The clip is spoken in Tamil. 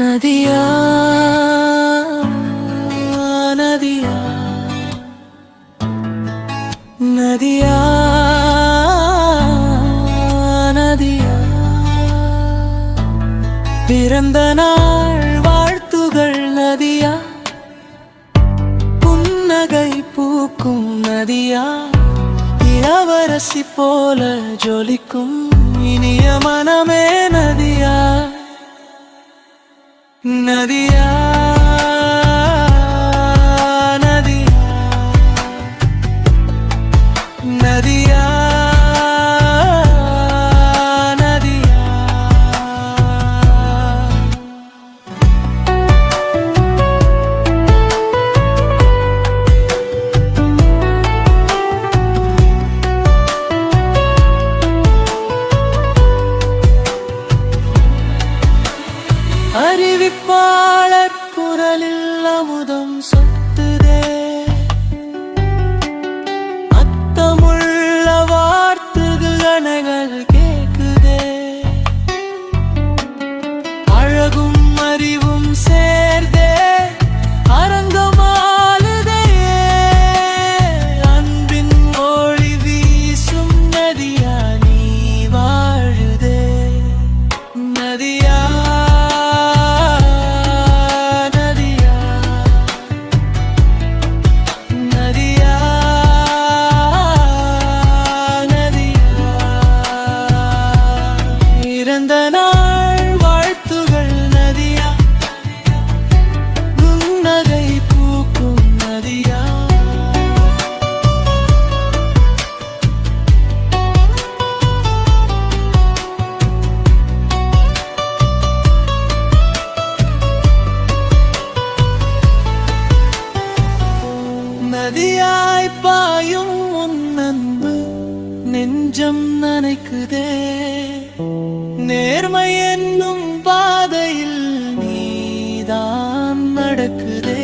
நதியா? நதியா? நதியா? நதியா? பிறந்த நாள் வாழ்த்துகள் நதியா? புன்னகை பூக்கும் நதியா? இளவரசி போல ஜொலிக்கும் இனிய மனமே நதியா? நதியா நதியா. நதியா. அறிவிப்பாளர் குரலில் அமுதம் சொல் நதியா நாள் வாழ்த்துகள் நதியா? புன்னகை பூக்கும் நதியா? நதியாய் பாயும் உன் அன்பு நெஞ்சம் நனைக்குதே. நேர்மை என்னும் பாதையில் நீதான் நடக்குதே.